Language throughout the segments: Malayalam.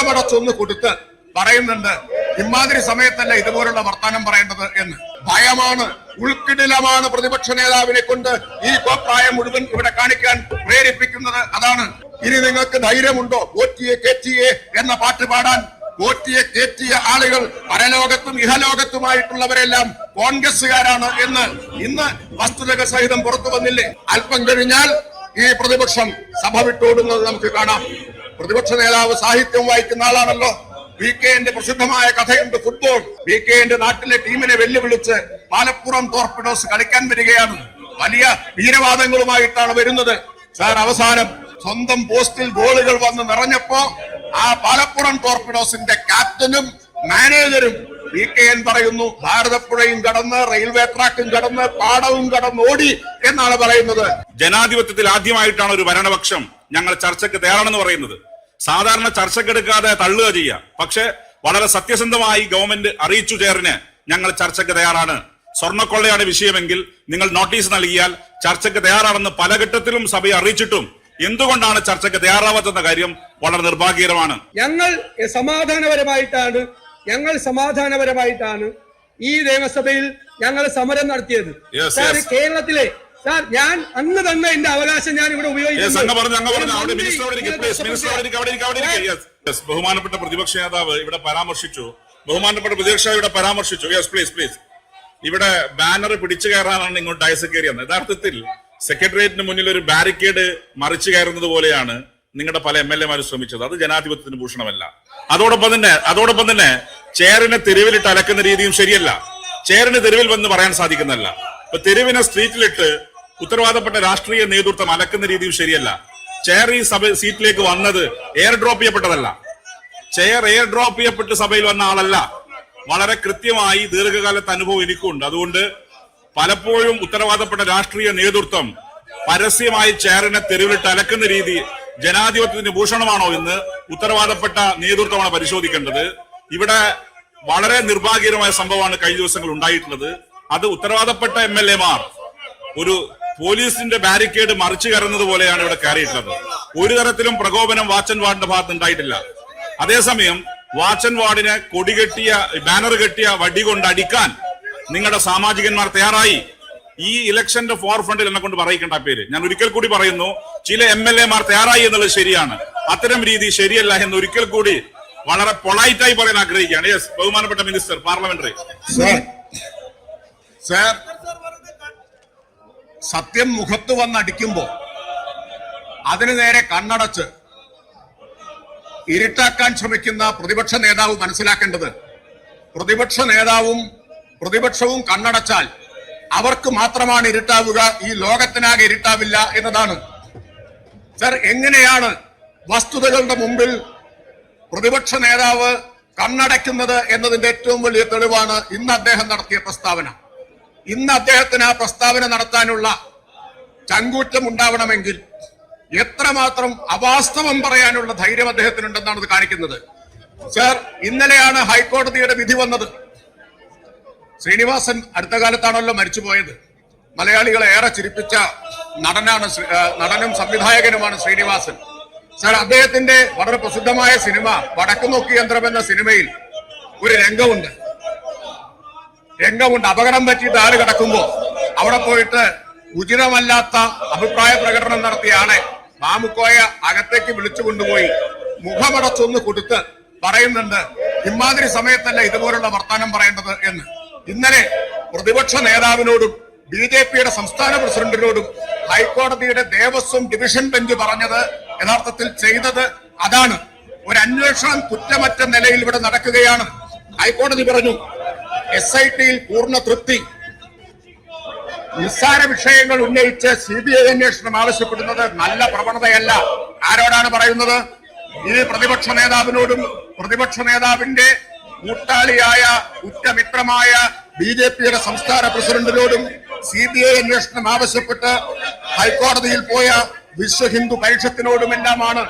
മുഖമടച്ചൊന്ന് കൊടുത്ത് പറയുന്നുണ്ട് ഇമാതിരി സമയത്തല്ല ഇതുപോലുള്ള വർത്താനം പറയേണ്ടത്? എന്ന്. ഭയമാണ് ഉൾക്കിടിലമാണ് പ്രതിപക്ഷ നേതാവിനെ കൊണ്ട് ഈ കോപ്രായം മുഴുവൻ ഇവിടെ കാണിക്കാൻ പ്രേരിപ്പിക്കുന്നത്. അതാണ്. ഇനി നിങ്ങൾക്ക് ധൈര്യമുണ്ടോ? ഓറ്റിയെ കേറ്റിയെ എന്ന പാട്ട് പാടാൻ? ഓറ്റിയെ കേറ്റിയ ആളുകൾ പരലോകത്തും ഇഹലോകത്തുമായിട്ടുള്ളവരെല്ലാം കോൺഗ്രസുകാരാണ് എന്ന് ഇന്ന് വസ്തുതകൾ സഹിതം പുറത്തു വന്നില്ലേ? അല്പം കഴിഞ്ഞാൽ ഈ പ്രതിപക്ഷം സഭ വിട്ടോടുന്നത് നമുക്ക് കാണാം. പ്രതിപക്ഷ നേതാവ് സാഹിത്യം വായിക്കുന്ന ആളാണല്ലോ. വി കെന്റെ പ്രസിദ്ധമായ കഥയുണ്ട് ഫുട്ബോൾ. വി കെന്റെ നാട്ടിലെ ടീമിനെ വെല്ലുവിളിച്ച് പാലപ്പുറം ടോർപിഡോസ് കളിക്കാൻ വരികയാണ്. വലിയ വീരവാദങ്ങളുമായിട്ടാണ് വരുന്നത്. സാർ അവസാനം സ്വന്തം പോസ്റ്റിൽ ഗോളുകൾ വന്ന് നിറഞ്ഞപ്പോ ആ പാലപ്പുറം ടോർപിഡോസിന്റെ ക്യാപ്റ്റനും മാനേജറും വി കെ എൻ പറയുന്നു ഭാരതപ്പുഴയും കടന്ന് റെയിൽവേ ട്രാക്കും കടന്ന് പാടവും കടന്ന് ഓടി എന്നാണ് പറയുന്നത്. ജനാധിപത്യത്തിൽ ആദ്യമായിട്ടാണ് ഒരു ഭരണപക്ഷം ഞങ്ങൾ ചർച്ചയ്ക്ക് തയ്യാറാണെന്ന് പറയുന്നത്. സാധാരണ ചർച്ചക്കെടുക്കാതെ തള്ളുക ചെയ്യുക. പക്ഷെ വളരെ സത്യസന്ധമായി ഗവൺമെന്റ് അറിയിച്ചു ചേർന്ന് ഞങ്ങൾ ചർച്ചയ്ക്ക് തയ്യാറാണ്. സ്വർണക്കൊള്ളയാണ് വിഷയമെങ്കിൽ നിങ്ങൾ നോട്ടീസ് നൽകിയാൽ ചർച്ചയ്ക്ക് തയ്യാറാണെന്ന് പല ഘട്ടത്തിലും സഭയെ അറിയിച്ചിട്ടും എന്തുകൊണ്ടാണ് ചർച്ചയ്ക്ക് തയ്യാറാവാത്തെന്ന കാര്യം വളരെ നിർഭാഗ്യകരമാണ്. ഞങ്ങൾ സമാധാനപരമായിട്ടാണ് ഞങ്ങൾ സമാധാനപരമായിട്ടാണ് ഈ നിയമസഭയിൽ ഞങ്ങൾ സമരം നടത്തിയത്. കേരളത്തിലെ സാർ ഞാൻ അന്ന് തന്നെ എന്റെ അവകാശം ഞാൻ ഇവിടെ ഉപയോഗിക്കുന്നു. ബഹുമാനപ്പെട്ട പ്രതിപക്ഷ നേതാവ് ഇവിടെ പരാമർശിച്ചു. ബഹുമാനപ്പെട്ട പ്രതിപക്ഷ ഇവിടെ പരാമർശിച്ചു. യെസ് പ്ലീസ് പ്ലീസ് ഇവിടെ ബാനർ പിടിച്ചു കയറാനാണ് ഇങ്ങോട്ട് ഡയസ് കയറിയത് യഥാർത്ഥത്തിൽ സെക്രട്ടേറിയറ്റിന് മുന്നിൽ ഒരു ബാരിക്കേഡ് മറിച്ചു കയറുന്നത് പോലെയാണ് നിങ്ങളുടെ പല എം എൽ എമാരും ശ്രമിച്ചത്. അത് ജനാധിപത്യത്തിന് ഭൂഷണമല്ല. അതോടൊപ്പം തന്നെ അതോടൊപ്പം തന്നെ ചെയറിനെ തെരുവിലിട്ട് അലക്കുന്ന രീതിയും ശരിയല്ല. ചെയറിന് തെരുവിൽ വന്ന് പറയാൻ സാധിക്കുന്നല്ല ഇപ്പൊ തെരുവിനെ സ്ട്രീറ്റിലിട്ട് ഉത്തരവാദപ്പെട്ട രാഷ്ട്രീയ നേതൃത്വം അലക്കുന്ന രീതി ശരിയല്ല. ചെയർ ഈ സഭ സീറ്റിലേക്ക് വന്നത് എയർ ഡ്രോപ്പ് ചെയ്യപ്പെട്ടതല്ല. ചെയർ എയർ ഡ്രോപ്പ് ചെയ്യപ്പെട്ട് സഭയിൽ വന്ന ആളല്ല. വളരെ കൃത്യമായി ദീർഘകാലത്തെ അനുഭവം എനിക്കുണ്ട്. അതുകൊണ്ട് പലപ്പോഴും ഉത്തരവാദപ്പെട്ട രാഷ്ട്രീയ നേതൃത്വം പരസ്യമായി ചെയറിനെ തെരുവിലിട്ട് അലക്കുന്ന രീതി ജനാധിപത്യത്തിന്റെ ഭൂഷണമാണോ എന്ന് ഉത്തരവാദപ്പെട്ട നേതൃത്വമാണ് പരിശോധിക്കേണ്ടത്. ഇവിടെ വളരെ നിർഭാഗ്യകരമായ സംഭവമാണ് കഴിഞ്ഞ ദിവസങ്ങൾ ഉണ്ടായിട്ടുള്ളത്. അത് ഉത്തരവാദപ്പെട്ട എം എൽ എമാർ ഒരു പോലീസിന്റെ ബാരിക്കേഡ് മറിച്ചു കയറുന്നത് പോലെയാണ് ഇവിടെ കയറിയിട്ടുള്ളത്. ഒരു തരത്തിലും പ്രകോപനം വാച്ചൻ വാർഡിന്റെ ഭാഗത്ത് ഉണ്ടായിട്ടില്ല അതേസമയം വാച്ചൻ വാർഡിനെ കൊടികെട്ടിയ ബാനർ കെട്ടിയ വടി കൊണ്ട് അടിക്കാൻ നിങ്ങളുടെ സാമാജികന്മാർ തയ്യാറായി. ഈ ഇലക്ഷന്റെ ഫോർ ഫ്രണ്ടിൽ എന്നെ കൊണ്ട് പറയിക്കേണ്ട പേര്. ഞാൻ ഒരിക്കൽ കൂടി പറയുന്നു ചില എം എൽ എമാർ തയ്യാറായി എന്നുള്ളത് ശരിയാണ്. അത്തരം രീതി ശരിയല്ല എന്ന് ഒരിക്കൽ കൂടി വളരെ പൊളൈറ്റായി പറയാൻ ആഗ്രഹിക്കുകയാണ്. യെസ് ബഹുമാനപ്പെട്ട മിനിസ്റ്റർ പാർലമെന്ററി സാർ സാർ സത്യം മുഖത്ത് വന്നടിക്കുമ്പോ അതിനു നേരെ കണ്ണടച്ച് ഇരുട്ടാക്കാൻ ശ്രമിക്കുന്ന പ്രതിപക്ഷ നേതാവ് മനസ്സിലാക്കേണ്ടത് പ്രതിപക്ഷ നേതാവും പ്രതിപക്ഷവും കണ്ണടച്ചാൽ അവർക്ക് മാത്രമാണ് ഇരുട്ടാവുക ഈ ലോകത്തിനാകെ ഇരുട്ടാവില്ല എന്നതാണ്. സർ എങ്ങനെയാണ് വസ്തുതകളുടെ മുമ്പിൽ പ്രതിപക്ഷ നേതാവ് കണ്ണടയ്ക്കുന്നത് എന്നതിന്റെ ഏറ്റവും വലിയ തെളിവാണ് ഇന്ന് അദ്ദേഹം നടത്തിയ പ്രസ്താവന. ഇന്ന് അദ്ദേഹത്തിന് ആ പ്രസ്താവന നടത്താനുള്ള ചങ്കൂറ്റം ഉണ്ടാവണമെങ്കിൽ എത്രമാത്രം അവാസ്തവം പറയാനുള്ള ധൈര്യം അദ്ദേഹത്തിനുണ്ടെന്നാണ് ഇത് കാണിക്കുന്നത്. സർ ഇന്നലെയാണ് ഹൈക്കോടതിയുടെ വിധി വന്നത്. ശ്രീനിവാസൻ അടുത്ത കാലത്താണല്ലോ മരിച്ചുപോയത്. മലയാളികളെ ഏറെ ചിരിപ്പിച്ച നടനാണ് നടനും സംവിധായകനുമാണ് ശ്രീനിവാസൻ. സർ അദ്ദേഹത്തിന്റെ വളരെ പ്രസിദ്ധമായ സിനിമ വടക്കുനോക്കി യന്ത്രം എന്ന സിനിമയിൽ ഒരു രംഗമുണ്ട്. രംഗമുണ്ട് അപകടം പറ്റിയിട്ട് ആൾ കിടക്കുമ്പോ അവിടെ പോയിട്ട് ഉചിതമല്ലാത്ത അഭിപ്രായ പ്രകടനം നടത്തിയ ആളെ മാമുക്കോയ അകത്തേക്ക് വിളിച്ചു കൊണ്ടുപോയി മുഖമടച്ചൊന്ന് കൊടുത്ത് പറയുന്നുണ്ട് ഇമാതിരി സമയത്തല്ല ഇതുപോലുള്ള വർത്താനം പറയേണ്ടത് എന്ന്. ഇന്നലെ പ്രതിപക്ഷ നേതാവിനോടും ബി ജെ പിയുടെ സംസ്ഥാന പ്രസിഡന്റിനോടും ഹൈക്കോടതിയുടെ ദേവസ്വം ഡിവിഷൻ ബെഞ്ച് പറഞ്ഞത് യഥാർത്ഥത്തിൽ ചെയ്തത് അതാണ്. ഒരു അന്വേഷണം കുറ്റമറ്റ നിലയിൽ ഇവിടെ നടക്കുകയാണ്. ഹൈക്കോടതി പറഞ്ഞു എസ് ഐ ടിയിൽ പൂർണ തൃപ്തി. നിസ്സാര വിഷയങ്ങൾ ഉന്നയിച്ച് സി ബി ഐ അന്വേഷണം ആവശ്യപ്പെടുന്നത് നല്ല പ്രവണതയല്ല. ആരോടാണ് പറയുന്നത്? ഇത് പ്രതിപക്ഷ നേതാവിനോടും പ്രതിപക്ഷ നേതാവിന്റെ കൂട്ടാളിയായ ഉറ്റമിത്രമായ ബി ജെ പിയുടെ സംസ്ഥാന പ്രസിഡന്റിനോടും സി ബി ഐ അന്വേഷണം ആവശ്യപ്പെട്ട് ഹൈക്കോടതിയിൽ പോയ വിശ്വ ഹിന്ദു പരിഷത്തിനോടും എല്ലാമാണ്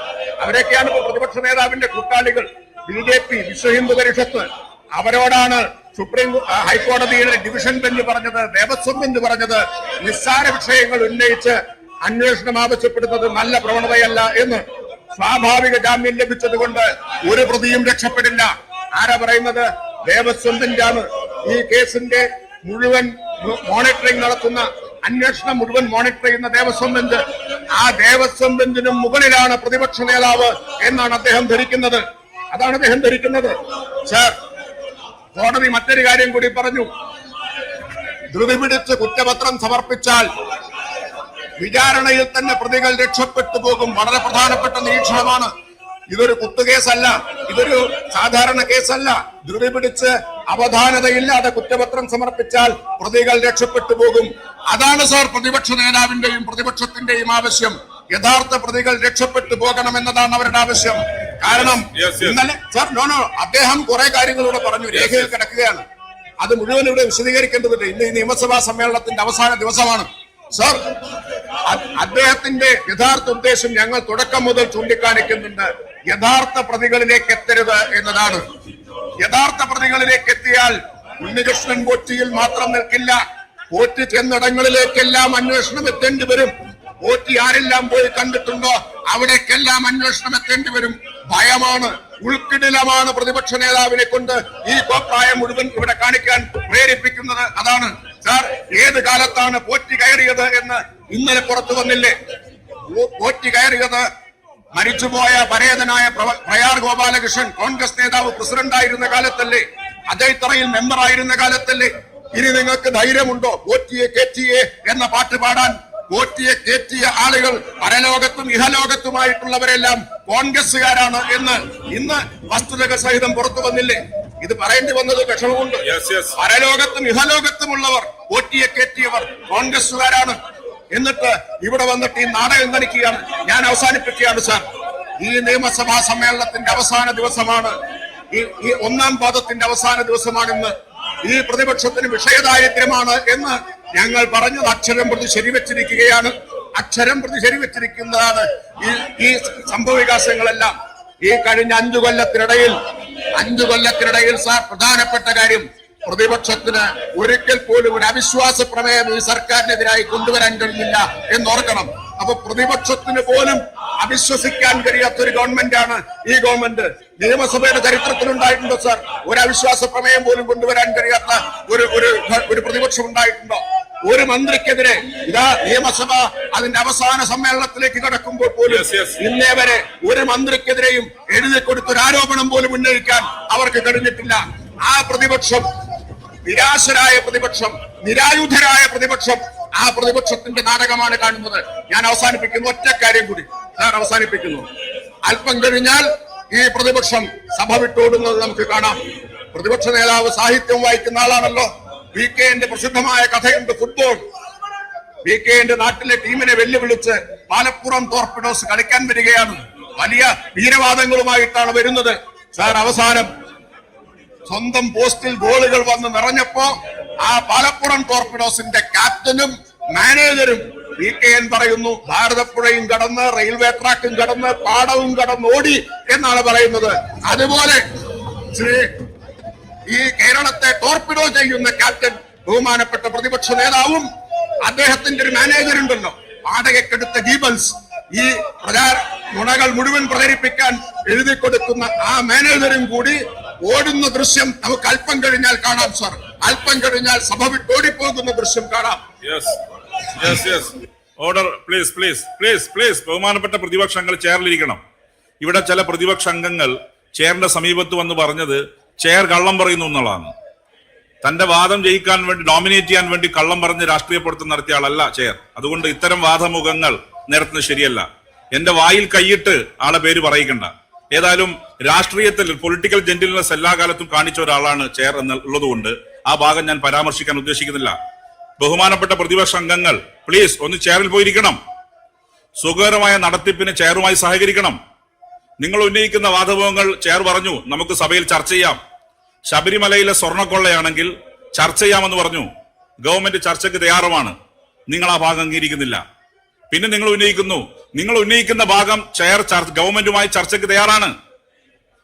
അവരൊക്കെയാണ് പ്രതിപക്ഷ നേതാവിന്റെ കൂട്ടാളികൾ. B J P Vishwa Hindu Parishad അവരോടാണ് supreme ഹൈക്കോടതിയുടെ ഡിവിഷൻ ബെഞ്ച് പറഞ്ഞത് ദേവസ്വം ബെഞ്ച് പറഞ്ഞത് നിസ്സാര വിഷയങ്ങൾ ഉന്നയിച്ച് അന്വേഷണം ആവശ്യപ്പെടുന്നത് നല്ല പ്രവണതയല്ല എന്ന് സ്വാഭാവിക ജാമ്യം ലഭിച്ചതുകൊണ്ട് ഒരു പ്രതിയും രക്ഷപ്പെടില്ല. ആരാ പറയുന്നത്? ദേവസ്വം ബെഞ്ചാണ്. ഈ കേസിന്റെ മുഴുവൻ മോണിറ്ററിംഗ് നടത്തുന്ന അന്വേഷണം മുഴുവൻ മോണിറ്റർ ചെയ്യുന്ന ദേവസ്വം ബെഞ്ച്. ആ ദേവസ്വം ബെഞ്ചിനും മുകളിലാണ് പ്രതിപക്ഷ നേതാവ് എന്നാണ് അദ്ദേഹം ധരിക്കുന്നത്. അതാണ് അദ്ദേഹം ധരിക്കുന്നത്. സർ കോടതി മറ്റൊരു കാര്യം കൂടി പറഞ്ഞു. ധൃതി പിടിച്ച് കുറ്റപത്രം സമർപ്പിച്ചാൽ വിചാരണയിൽ തന്നെ പ്രതികൾ രക്ഷപ്പെട്ടു പോകും. വളരെ പ്രധാനപ്പെട്ട നിരീക്ഷണമാണ്. ഇതൊരു കുത്തുകേസല്ല. ഇതൊരു സാധാരണ കേസല്ല. ധൃതി പിടിച്ച് അവധാനതയില്ലാതെ കുറ്റപത്രം സമർപ്പിച്ചാൽ പ്രതികൾ രക്ഷപ്പെട്ടു പോകും. അതാണ് സാർ പ്രതിപക്ഷ നേതാവിന്റെയും പ്രതിപക്ഷത്തിന്റെയും ആവശ്യം. യഥാർത്ഥ പ്രതികൾ രക്ഷപ്പെട്ടു പോകണം എന്നതാണ് അവരുടെ ആവശ്യം. കാരണം. ഇന്നലെ സാർ നോ നോ അദ്ദേഹം കുറെ കാര്യങ്ങളിലൂടെ പറഞ്ഞു രേഖയിൽ കിടക്കുകയാണ്. അത് മുഴുവൻ ഇവിടെ വിശദീകരിക്കേണ്ടതുണ്ട്. ഇന്ന് ഈ നിയമസഭാ സമ്മേളനത്തിന്റെ അവസാന ദിവസമാണ്. സർ അദ്ദേഹത്തിന്റെ യഥാർത്ഥ ഉദ്ദേശം ഞങ്ങൾ തുടക്കം മുതൽ ചൂണ്ടിക്കാണിക്കുന്നുണ്ട്. യഥാർത്ഥ പ്രതികളിലേക്ക് എത്തരുത് എന്നതാണ്. യഥാർത്ഥ പ്രതികളിലേക്ക് എത്തിയാൽ ഉണ്ണികൃഷ്ണൻ പോറ്റിയിൽ മാത്രം നിൽക്കില്ല. പോറ്റി ചെന്നിടങ്ങളിലേക്കെല്ലാം അന്വേഷണം എത്തേണ്ടി വരും. പോറ്റി ആരെല്ലാം പോയി കണ്ടിട്ടുണ്ടോ? അവിടേക്കെല്ലാം അന്വേഷണം എത്തേണ്ടി വരും. ഭയമാണ് ഉൾക്കിടിലമാണ് പ്രതിപക്ഷ നേതാവിനെ കൊണ്ട് ഈ കോപ്രായം മുഴുവൻ ഇവിടെ കാണിക്കാൻ പ്രേരിപ്പിക്കുന്നത്. അതാണ് സാർ ഏത് കാലത്താണ് പോറ്റി കയറിയത് എന്ന് ഇന്നലെ പുറത്തു വന്നില്ലേ? പോറ്റി കയറിയത് മരിച്ചുപോയ പരേതനായ പ്രയാർ ഗോപാലകൃഷ്ണൻ കോൺഗ്രസ് നേതാവ് പ്രസിഡന്റായിരുന്ന കാലത്തല്ലേ? അതേത്തറയിൽ മെമ്പറായിരുന്ന കാലത്തല്ലേ? ഇനി നിങ്ങൾക്ക് ധൈര്യമുണ്ടോ? പോറ്റിയെ കേറ്റിയെ എന്ന പാട്ട് പാടാൻ പോറ്റിയെ കയറ്റിയ ആളുകൾ പരലോകത്തും ഇഹലോകത്തുമായിട്ടുള്ളവരെല്ലാം കോൺഗ്രസ്സുകാരാണ് എന്ന് ഇന്ന് വസ്തുതകൾ സഹിതം പുറത്തു വന്നില്ലേ? ഇത് പറയേണ്ടി വന്നത് വിഷമമുണ്ട്. പരലോകത്തും ഇഹലോകത്തുമുള്ളവർ പോറ്റിയെ കയറ്റിയവർ കോൺഗ്രസ്സുകാരാണ്. എന്നിട്ട് ഇവിടെ വന്നിട്ട് ഈ നാടകം കളിക്കുകയാണ്. ഞാൻ അവസാനിപ്പിക്കുകയാണ് സാർ. ഈ നിയമസഭാ സമ്മേളനത്തിന്റെ അവസാന ദിവസമാണ്. ഈ ഈ ഒന്നാം പാദത്തിന്റെ അവസാന ദിവസമാണ് ഇന്ന് ഈ പ്രതിപക്ഷത്തിന് വിഷയദാരിദ്ര്യമാണ് എന്ന് ഞങ്ങൾ പറഞ്ഞത് അക്ഷരം പ്രതി ശരിവെച്ചിരിക്കുകയാണ്. അക്ഷരം പ്രതി ശരിവെച്ചിരിക്കുന്നതാണ് ഈ ഈ സംഭവ വികാസങ്ങളെല്ലാം ഈ കഴിഞ്ഞ അഞ്ചു കൊല്ലത്തിനിടയിൽ അഞ്ചു കൊല്ലത്തിനിടയിൽ സാർ പ്രധാനപ്പെട്ട കാര്യം പ്രതിപക്ഷത്തിന് ഒരിക്കൽ പോലും ഒരു അവിശ്വാസ പ്രമേയം ഈ സർക്കാരിനെതിരായി കൊണ്ടുവരാൻ കഴിഞ്ഞില്ല എന്നോർക്കണം. അപ്പൊ പ്രതിപക്ഷത്തിന് പോലും അവിശ്വസിക്കാൻ കഴിയാത്ത ഒരു ഗവൺമെന്റാണ് ഈ ഗവൺമെന്റ്. നിയമസഭയുടെ ചരിത്രത്തിൽ ഉണ്ടായിട്ടുണ്ടോ സാർ? ഒരു അവിശ്വാസ പ്രമേയം പോലും കൊണ്ടുവരാൻ കഴിയാത്ത ഒരു ഒരു പ്രതിപക്ഷം ഉണ്ടായിട്ടുണ്ടോ? ഒരു മന്ത്രിക്കെതിരെ ഇതാ നിയമസഭ അതിന്റെ അവസാന സമ്മേളനത്തിലേക്ക് കടക്കുമ്പോൾ പോലും. ഇന്നേ വരെ ഒരു മന്ത്രിക്കെതിരെയും എഴുതി കൊടുത്ത ഒരു ആരോപണം പോലും ഉന്നയിക്കാൻ അവർക്ക് കഴിഞ്ഞിട്ടില്ല. ആ പ്രതിപക്ഷം നിരാശരായ പ്രതിപക്ഷം നിരായുധരായ പ്രതിപക്ഷം ആ പ്രതിപക്ഷത്തിന്റെ നാടകമാണ് കാണുന്നത്. ഞാൻ അവസാനിപ്പിക്കുന്നു ഒറ്റ കാര്യം കൂടി ഞാൻ അവസാനിപ്പിക്കുന്നു. അല്പം കഴിഞ്ഞാൽ ഈ പ്രതിപക്ഷം സഭ വിട്ടോടുന്നത് നമുക്ക് കാണാം. പ്രതിപക്ഷ നേതാവ് സാഹിത്യം വായിക്കുന്ന ആളാണല്ലോ. വി കെന്റെ പ്രസിദ്ധമായ കഥയുണ്ട് ഫുട്ബോൾ. വി കെന്റെ നാട്ടിലെ ടീമിനെ വെല്ലുവിളിച്ച് മലപ്പുറം ടോർപിഡോസ് കളിക്കാൻ വരികയാണ്. വലിയ വീരവാദങ്ങളുമായിട്ടാണ് വരുന്നത്. സാർ അവസാനം സ്വന്തം പോസ്റ്റിൽ ഗോളുകൾ വന്ന് നിറഞ്ഞപ്പോ ആ പാലപ്പുറം ടോർപിഡോസിന്റെ ക്യാപ്റ്റനും മാനേജറും വി കെ എൻ പറയുന്നു ഭാരതപ്പുഴയും കടന്ന് റെയിൽവേ ട്രാക്കും കടന്ന് പാടവും കടന്ന് ഓടി എന്നാണ് പറയുന്നത്. അതുപോലെ ശ്രീ ഈ കേരളത്തെ ടോർപിഡോ ചെയ്യുന്ന ക്യാപ്റ്റൻ ബഹുമാനപ്പെട്ട പ്രതിപക്ഷ നേതാവും അദ്ദേഹത്തിന്റെ ഒരു മാനേജർ ഉണ്ടല്ലോ. വാടകയ്ക്കെടുത്ത ഗീബൽസ് ഈ പ്രചാര നുണകൾ മുഴുവൻ പ്രചരിപ്പിക്കാൻ എഴുതി കൊടുക്കുന്ന ആ മാനേജറും കൂടി ഓടുന്ന ദൃശ്യം നമുക്ക് അല്പം കഴിഞ്ഞാൽ കാണാം സാർ അല്പം കഴിഞ്ഞാൽ സഭ വിട്ടോടിപ്പോകുന്ന ദൃശ്യം കാണാം. Order please please please please ബഹുമാനപ്പെട്ട പ്രതിപക്ഷങ്ങൾ ചേർന്നിരിക്കണം ഇവിടെ ചില പ്രതിപക്ഷ അംഗങ്ങൾ ചേറിന്റെ സമീപത്ത് വന്ന് പറഞ്ഞത് ചെയർ കള്ളം പറയുന്നു എന്നുള്ളതാണ് തന്റെ വാദം ജയിക്കാൻ വേണ്ടി ഡോമിനേറ്റ് ചെയ്യാൻ വേണ്ടി കള്ളം പറഞ്ഞ് രാഷ്ട്രീയപ്പെടുത്തം നടത്തിയ ആളല്ല ചെയർ. അതുകൊണ്ട് ഇത്തരം വാദമുഖങ്ങൾ നിരത്തുന്നത് ശരിയല്ല. എന്റെ വായിൽ കൈയിട്ട് ആളെ പേര് പറയിക്കണ്ട ഏതായാലും രാഷ്ട്രീയത്തിൽ പൊളിറ്റിക്കൽ ജെന്റിൽനെസ് എല്ലാ കാലത്തും കാണിച്ച ഒരാളാണ് ചെയർ എന്നുള്ളതുകൊണ്ട് ആ ഭാഗം ഞാൻ പരാമർശിക്കാൻ ഉദ്ദേശിക്കുന്നില്ല. ബഹുമാനപ്പെട്ട പ്രതിപക്ഷ അംഗങ്ങൾ പ്ലീസ് ഒന്ന് ചെയറിൽ പോയിരിക്കണം. സുഖകരമായ നടത്തിപ്പിന് ചെയറുമായി സഹകരിക്കണം. നിങ്ങൾ ഉന്നയിക്കുന്ന വാദഭവങ്ങൾ ചെയർ പറഞ്ഞു നമുക്ക് സഭയിൽ ചർച്ച ചെയ്യാം. ശബരിമലയിലെ സ്വർണക്കൊള്ളയാണെങ്കിൽ ചർച്ച ചെയ്യാമെന്ന് പറഞ്ഞു. ഗവൺമെന്റ് ചർച്ചയ്ക്ക് തയ്യാറുമാണ്. നിങ്ങൾ ആ ഭാഗം അംഗീകരിക്കുന്നില്ല. പിന്നെ നിങ്ങൾ ഉന്നയിക്കുന്നു. നിങ്ങൾ ഉന്നയിക്കുന്ന ഭാഗം ചെയർ ഗവൺമെന്റുമായി ചർച്ചയ്ക്ക് തയ്യാറാണ്.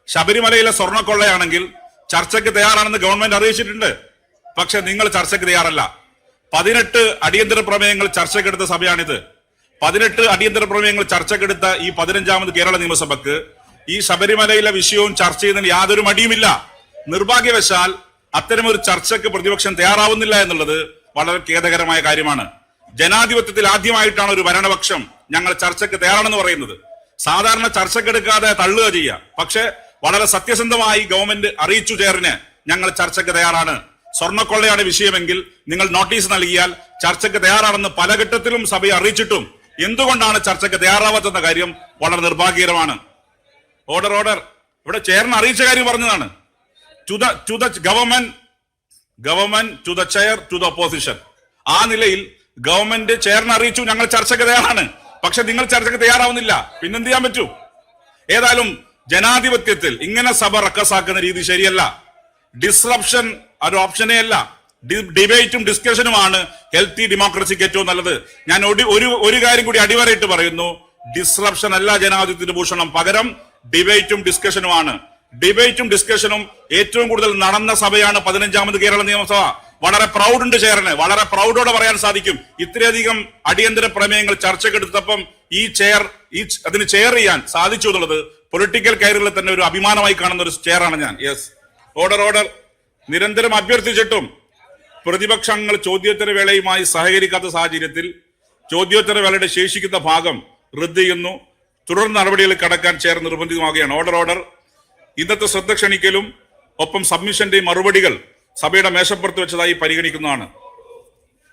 ശബരിമലയിലെ സ്വർണക്കൊള്ളയാണെങ്കിൽ ചർച്ചയ്ക്ക് തയ്യാറാണെന്ന് ഗവൺമെന്റ് അറിയിച്ചിട്ടുണ്ട്. പക്ഷെ നിങ്ങൾ ചർച്ചയ്ക്ക് തയ്യാറല്ല. പതിനെട്ട് അടിയന്തര പ്രമേയങ്ങൾ ചർച്ചയ്ക്കെടുത്ത സഭയാണിത്. പതിനെട്ട് അടിയന്തര പ്രമേയങ്ങൾ ചർച്ചക്കെടുത്ത ഈ പതിനഞ്ചാമത് കേരള നിയമസഭക്ക് ഈ ശബരിമലയിലെ വിഷയവും ചർച്ച ചെയ്യുന്നതിന് യാതൊരു മടിയുമില്ല. നിർഭാഗ്യവശാൽ അത്തരമൊരു ചർച്ചയ്ക്ക് പ്രതിപക്ഷം തയ്യാറാവുന്നില്ല എന്നുള്ളത് വളരെ ഖേദകരമായ കാര്യമാണ്. ജനാധിപത്യത്തിൽ ആദ്യമായിട്ടാണ് ഒരു ഭരണപക്ഷം ഞങ്ങൾ ചർച്ചയ്ക്ക് തയ്യാറാണെന്ന് പറയുന്നത്. സാധാരണ ചർച്ചക്കെടുക്കാതെ തള്ളുക ചെയ്യുക. പക്ഷെ വളരെ സത്യസന്ധമായി ഗവൺമെന്റ് അറിയിച്ചു ചേർന്ന് ഞങ്ങൾ ചർച്ചയ്ക്ക് തയ്യാറാണ്. സ്വർണക്കൊള്ളയാണ് വിഷയമെങ്കിൽ നിങ്ങൾ നോട്ടീസ് നൽകിയാൽ ചർച്ചയ്ക്ക് തയ്യാറാണെന്ന് പല ഘട്ടത്തിലും സഭയെ അറിയിച്ചിട്ടും എന്തുകൊണ്ടാണ് ചർച്ചയ്ക്ക് തയ്യാറാവാത്തെന്ന കാര്യം വളരെ നിർഭാഗ്യകരമാണ്. ഓർഡർ ഓർഡർ ഇവിടെ ചേർന്ന് അറിയിച്ച കാര്യം പറഞ്ഞതാണ്. To the to the government government to the chair to the opposition ആ നിലയിൽ ഗവൺമെന്റ് ചെയറിനെ അറിയിച്ചു. ഞങ്ങൾ ചർച്ചയ്ക്ക് തയ്യാറാണ് പക്ഷെ നിങ്ങൾ ചർച്ചയ്ക്ക് തയ്യാറാവുന്നില്ല. പിന്നെന്ത് ചെയ്യാൻ പറ്റൂ? ഏതായാലും ജനാധിപത്യത്തിൽ ഇങ്ങനെ സഭ റക്കസാക്കുന്ന രീതി ശരിയല്ല. ഡിസ്റപ്ഷൻ ഒരു ഓപ്ഷനേ അല്ല. ഡിബേറ്റും ഡിസ്കഷനുമാണ് ഹെൽത്തി ഡെമോക്രസിക്ക് ഏറ്റവും നല്ലത്. ഞാൻ ഒരു ഒരു കാര്യം കൂടി അടിവരയിട്ട് പറയുന്നു. ഡിസ്റപ്ഷൻ അല്ല ജനാധിപത്യത്തിന്റെ ഭൂഷണം. പകരം ഡിബേറ്റും ഡിസ്കഷനുമാണ് ഡിബേറ്റും ഡിസ്കഷനും ഏറ്റവും കൂടുതൽ നടന്ന സഭയാണ് പതിനഞ്ചാമത് കേരള നിയമസഭ. വളരെ പ്രൗഡ് ഉണ്ട് ചെയറിന് വളരെ പ്രൗഡോടെ പറയാൻ സാധിക്കും. ഇത്രയധികം അടിയന്തര പ്രമേയങ്ങൾ ചർച്ചക്കെടുത്തപ്പം ഈ ചെയർ ഈ അതിന് ചെയർ ചെയ്യാൻ സാധിച്ചു എന്നുള്ളത് പൊളിറ്റിക്കൽ കരിയറിൽ തന്നെ ഒരു അഭിമാനമായി കാണുന്ന ഒരു ചെയറാണ് ഞാൻ. യെസ് ഓർഡർ ഓർഡർ നിരന്തരം അഭ്യർത്ഥിച്ചിട്ടും പ്രതിപക്ഷങ്ങൾ ചോദ്യോത്തര വേളയുമായി സഹകരിക്കാത്ത സാഹചര്യത്തിൽ ചോദ്യോത്തര വേളയുടെ ശേഷിക്കുന്ന ഭാഗം റദ്ദ് ചെയ്യുന്നു. തുടർ നടപടികൾ കടക്കാൻ ചെയർ നിർബന്ധിതമാവുകയാണ്. ഓർഡർ ഓർഡർ ഇന്നത്തെ ശ്രദ്ധ ക്ഷണിക്കലും ഒപ്പം സബ്മിഷന്റെയും മറുപടികൾ സഭയുടെ മേശപ്പുറത്ത് വെച്ചതായി പരിഗണിക്കുന്നതാണ്.